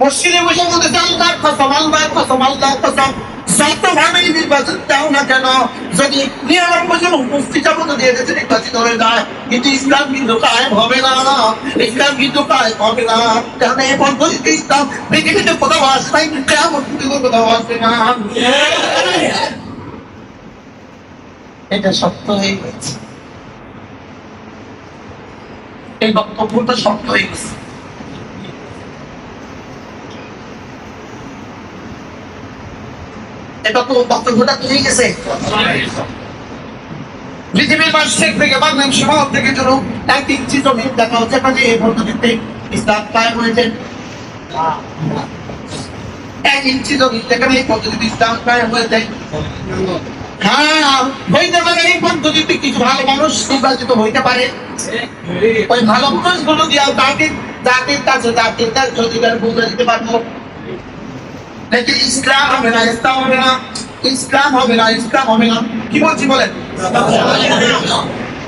মসজিদে বসে বলতেছে আল্লাহর কসম আল্লাহর কসম আল্লাহর কসম যতভাবেই নির্বাচন দাও না কেন? যদি নিরানব্বই জন উপস্থিত দিয়ে নির্বাচিত হয়ে যায়, কিন্তু ইসলাম কিন্তু কায়েম হবে না ইসলাম কিন্তু কায়েম হবে না। এই পদ্ধতিতে ইসলাম পৃথিবীতে কোথাও আসে নাই কেমন কোথাও আসবে না। এটা সত্য হয়ে গেছে এই বক্তব্যটা সত্য হয়ে গেছে এটা তো বক্তব্যটা তো হয়ে গেছে। পৃথিবীর মানুষের থেকে বাংলাদেশ সমাজ থেকে যেন এক ইঞ্চি জমি, দেখা হচ্ছে না যে এই পদ্ধতিতে ইসলাম কায়েম হয়েছে। এক ইঞ্চি জমি, যেখানে এই পদ্ধতিতে ইসলাম কায়েম হয়েছে। হ্যাঁ হইতে কিছু ভালো মানুষ নির্বাচিত হইতে পারে। ওই ভালো মানুষগুলো দিয়া জাতির জাতির কাছে জাতির কাছে অধিকার বুঝে দিতে পারব। লেকিন ইসলাম হবে না, ইসলাম হবে না? ইসলাম হবে না, ইসলাম হবে না। কি বলছি বলেন?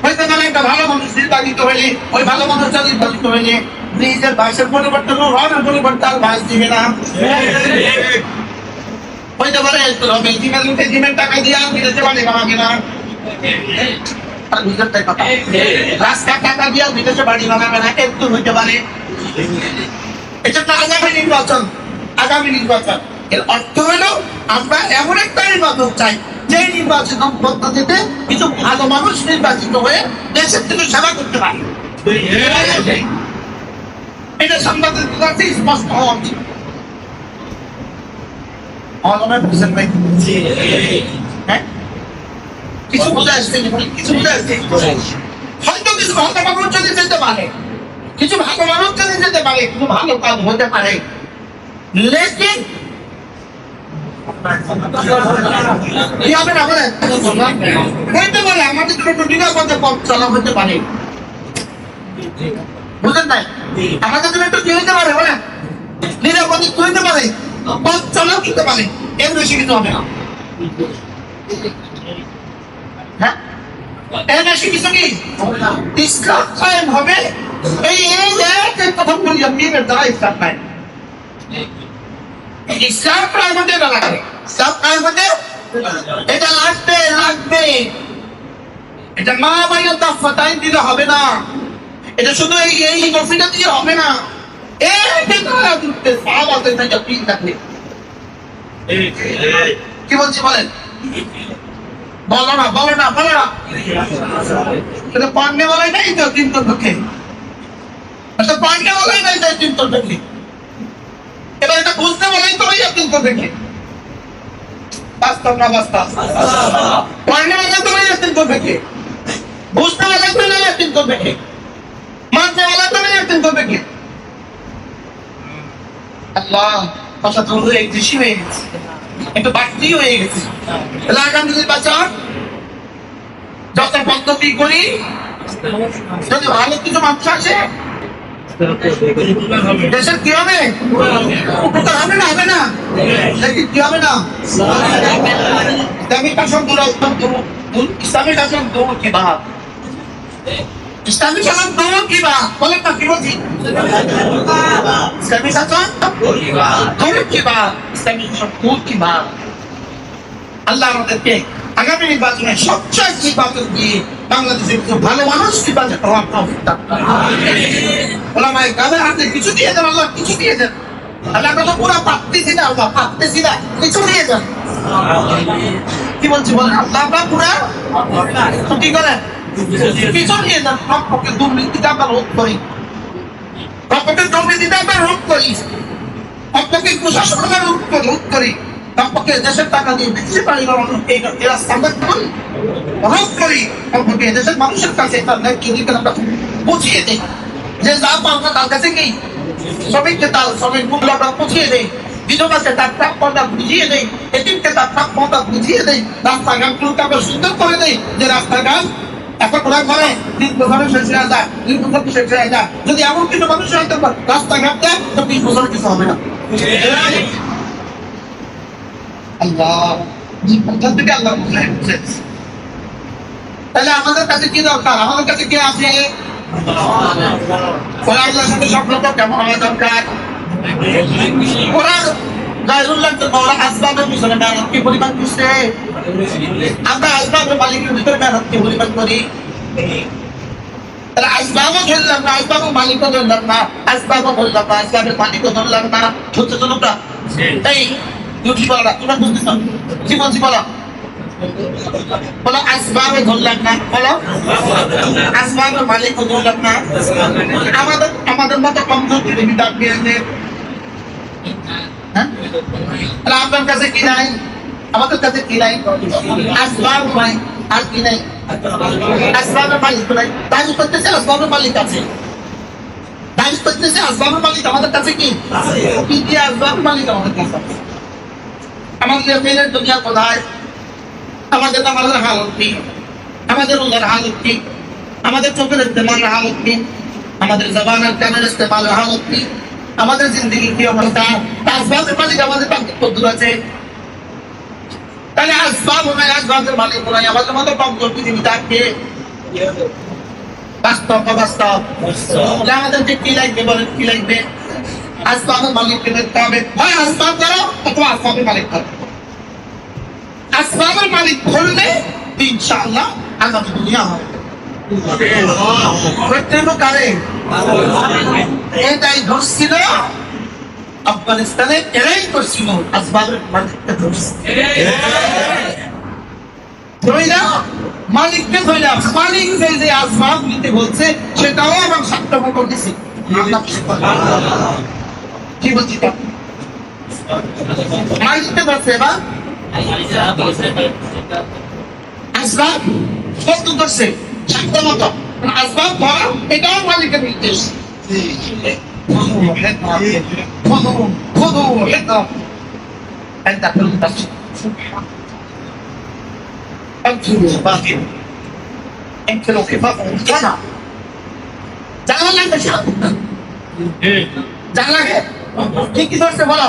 হয়তো মানে একটা ভালো মানুষ নির্বাচিত হইলে ওই ভালো মানুষটা নির্বাচিত হইলে নিজের ভাষার পরিবর্তন রঙের পরিবর্তন ভাষ দিবে না। হইতে পারে তবে জিমের উঠে জিমের টাকা দিয়ে আর বিদেশে পারি কথা। রাস্তার টাকা দিয়ে বিদেশে বাড়ি বানাবে না একটু হইতে পারে। এটা তো আগামী নির্বাচন আগামী নির্বাচন। এর অর্থ হলো আমরা এমন একটা নির্বাচন চাই যে নির্বাচন পদ্ধতিতে কিছু ভালো মানুষ নির্বাচিত হয়ে দেশের থেকে সেবা করতে পারে। এটা সাংবাদিকদের কাছে স্পষ্ট হওয়া উচিত। অনলাইনে বুঝেন ভাই হ্যাঁ? কিছু বুঝে আসছে কিছু বুঝে আসছে। হয়তো কিছু ভালো মানুষ যদি যেতে পারে কিছু ভালো মানুষ যদি যেতে পারে কিছু ভালো কাজ হতে পারে লেকিন কি হবে না হবে না। হ্যাঁ? এর বেশি কিছু কি? ইসলাম হবে। এই এই এক কথা বলি আমি এর দ্বারা ইসলাম ইসলাম এটা ইসলাম এটা লাগবে লাগবে। এটা মা দিলে হবে না। এটা শুধু এই এই কফিটা দিয়ে হবে না। এই ভেতরে ঢুকতে সব আছে এটা পিন থাকবে কি বলছি বলেন? বলো না বলো না বলো না। পড়নে বলাই নাই তো কিন্তু ঢুকে পড়নে বলাই নাই তো কিন্তু ঢুকে এবার এটা বুঝতে বলেই তো ভাইয়া কিন্তু দেখে। বাস্তব না বাস্তব? বলে তো কিন্তু দেখে। বুঝতে বলে তো কিন্তু মানতে বলে তো কিন্তু আল্লাহ, কথা তো হয়ে গেছে। একটু বাড়তি হয়ে গেছে। তাহলে আগামী নির্বাচন যত পদ্ধতি করি, যদি ভালো কিছু মানুষ আসে আল্লাহ আমাদেরকে আগামী নির্বাচনে সবচেয়ে নির্বাচন দিয়ে বাংলাদেশের ভালো মানুষ তৌফিক দান করুন। ওলামায়ে কিছু দিয়ে দেন, আল্লাহ কিছু দিয়ে দেন। আল্লাহ কথা পুরো পাচ্তেছি না, আল্লাহ পাচ্তেছি না, কিছু দিয়ে দেন। কি বলছি, বলেন, আল্লাহ আমরা পুরা তো কি করেন? কিছু দিয়ে দেন কমপক্ষে দুর্নীতিটা আমরা রোধ করি। কমপক্ষে দুর্নীতিটা আমরা রোধ করি। কমপক্ষে কুশাসন আমরা রোধ করি রোধ করি। কমপক্ষে দেশের টাকা দিয়ে বেশি পারি এই এই রাস্তা আমরা করি রোধ করি কমপক্ষে দেশের মানুষের কাছে নেই কি দিকে আমরা বুঝিয়ে দিই। যে যা পাওনা তার কাছে নেই। শ্রমিককে তার শ্রমিক মূল্য আমরা বুঝিয়ে দেই। বিধবাকে তার প্রাপ্যতা বুঝিয়ে দেই। এটিমকে তার প্রাপ্যতা বুঝিয়ে দেই। রাস্তাঘাটগুলোকে আমরা সুন্দর করে দেই। যে রাস্তাঘাট যদি এমন কিছু মানুষ রাস্তাঘাট দেয়, তো বিশ বছর কিছু হবে না। আল্লাহ এই পদ্ধতিকে আল্লাহ বুঝাই বুঝেছে তাহলে আমাদের কাছে কি দরকার? আমাদের কাছে কি আছে? আল্লাহর সাথে সম্পর্ক কেমন হওয়া দরকার? আসবাবের না আসবাবও মালিকও ধরলাম না আসবাবও ধরলাম না আসবাবের তুই কি বলা তোমরা বুঝতেছ কি বলছি বলো বলো, আসবাবে ধরলাম না, বলো। আসবাবের মালিকও ধরলাম না। আমাদের হ্যাঁ? আপনার কাছে কি নাই? আমাদের কাছে কি নাই? আসবাব নাই আর কি নাই? আসবাবের মালিক নাই। দাবি করতেছে আসবাবের মালিক আছে। দাবি করতেছে আসবাবের মালিক আমাদের কাছে কি? কি আসবাবের মালিক আমাদের কাছে? আমাদের মেয়ের দুনিয়া কোথায় আমাদের নামাজের হালত কি আমাদের রোজার হালত কি আমাদের চোখের ইস্তেমালের হালত কি আমাদের জবানের কানের ইস্তেমালের হালত কি আমাদের জিন্দগি কি অবস্থা? আসবাবের মালিক আমাদের পাখি কদ্দুর আছে। তাহলে আসবাব নাই, আসবাবের মালিক নাই। আমাদের মতো কমজোর পৃথিবী থাকবে বাস্তব অবাস্তব? আমাদেরকে কি লাগবে বলেন, কি লাগবে? আসবাবের মালিককে দেখতে হবে। হয় আসবাব করো অথবা আসবাবের মালিক করো আসবাবের মালিক ধরলে ইনশাআল্লাহ আগামী দুনিয়া হবে। সেটাও আমার সাতটা করতেছি। কি বলছি মালিককে ধরছে এবার আসবাব ফস্ত করছে সাক্ষ্য মতো। মানে আসবাব, ভরা, এটাও মালিকের নির্দেশ। জানা লাগে ঠিক কি করছে বলো।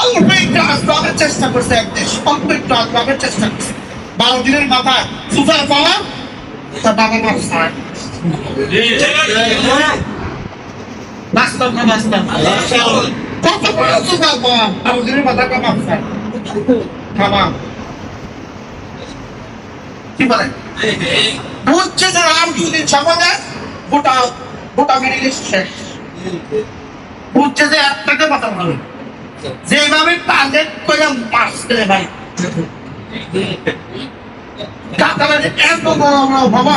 অল্প একটু আসবাবের চেষ্টা করছে এক দেশ। অল্প একটু আসবাবের চেষ্টা করছে। বারো দিনের মাথায় সুপার পাওয়ার তার বাবা ব্যবসা বাস্তব না বাস্তব? কত বড় সুপার পাওয়ার বারো দিনের মাথায় কামা খাওয়া কি বলেন বুঝছে যে যদি গোটা গোটা শেষ। বুঝছে যে একটাকে বলবে যেভাবে টার্গেট করে মারছে ভাই। এত বড় বড়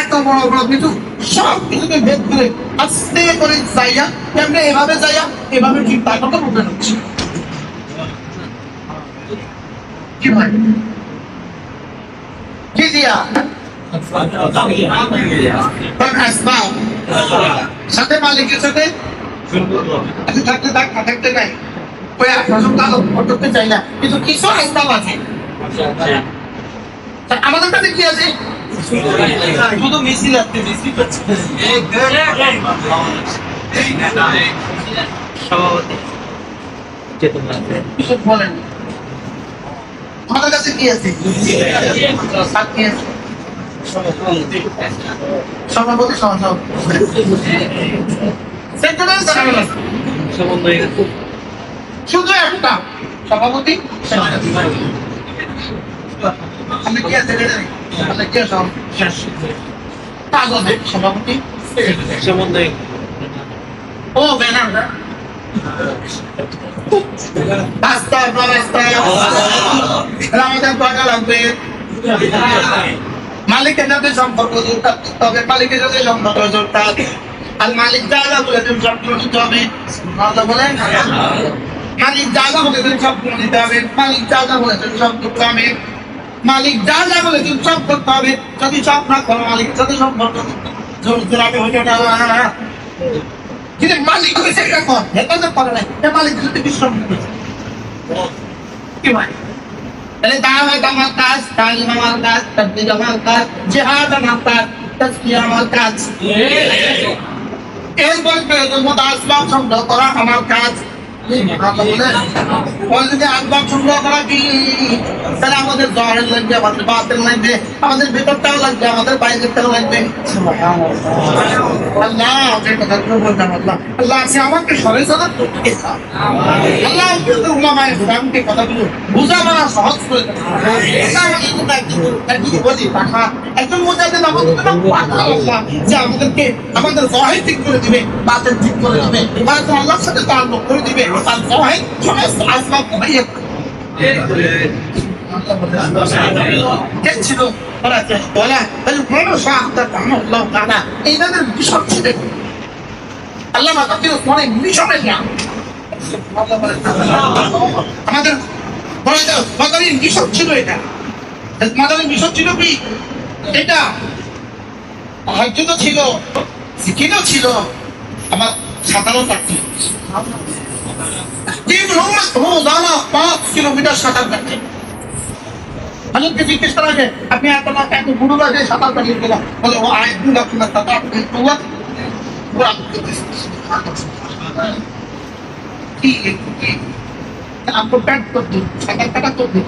এত বড় বড় কিছু সব কিছুকে ভেদ করে আস্তে করে যাইয়া এভাবে যাইয়া, এভাবে ঠিক তার কথা হচ্ছে কি ভাই? কি দিয়া? সাথে মালিকের সাথে? আচ্ছা থাকতে থাক, থাকতে নাই ওই আসবাব কালো করতে চাই না কিন্তু কিছু আসবাব আছে। আমাদের কাছে কি আছে? শুধু মিছিল আছে মিছিল কিছু বলেন। আমাদের কাছে কি আছে? কি সভাপতি সেক্রেটারি সভাপতি? আমি কি আছে আমি কি আছে শেষ কাজ হবে ও ব্যানার রাস্তা রাস্তা। আমাদের টাকা লাগবে। মালিকের সাথে সম্পর্ক করতে হবে মালিকের সাথে সম্পর্ক জোরদার আর মালিক জায়গা বলে তুমি সম্পর্ক দিতে হবে বলেন। মালিক জায়গা বলে তুমি সম্পর্ক দিতে হবে। মালিক বলে তুমি সব করতে হবে। মালিক জায়গা বলে তুমি সব করতে হবে। যদি সব না করো মালিক সম্পর্ক জোর জোরাবে হইতে না কিন্তু মালিক হয়েছে এটা কর। হেফাজত করে নাই। এ মালিক যদি বিশ্রাম কি ভাই? তাহলে দাওয়াত আমার কাজ তালিম আমার কাজ তবলিগ আমার কাজ জিহাদ আমার কাজ তাজকিয়া আমার কাজ। এরপর প্রয়োজন মতো আসবাব সংগ্রহ করা আমার কাজ। যদি আসবাব সংগ্রহ করা তাহলে আমাদের জহরের লাগবে, আমাদের বাতের লাগবে, আমাদের ভেতরটাও লাগবে, আমাদের বাইরেটাও লাগবে। আল্লাহ আমাকে সরে। আল্লাহ আমাদের আমাদের যে আমাদেরকে, আমাদের জহির ঠিক করে দিবে, বাতের ঠিক করে দিবে আল্লাহর সাথে তাল্লুক করে দিবে আর জহির সমস্ত আসবাব ছিল মিশনে ছিল এটা ছিল কি এটা হয়তো ছিল সিকিনও ছিল আমার সাঁতারও কাটছে তিন রোজ পাঁচ কিলোমিটার সাঁতার কাটছে হাজরকে জিজ্ঞেস করা যে আপনি এত না এত বুড়ো লাগে সাঁতার কাটিয়ে গেলাম বলে ও আয় দু লাখ না সাঁতার পুরা পুরা কি কি आपको पैंट कर दूं साइकिल कटा कर दूं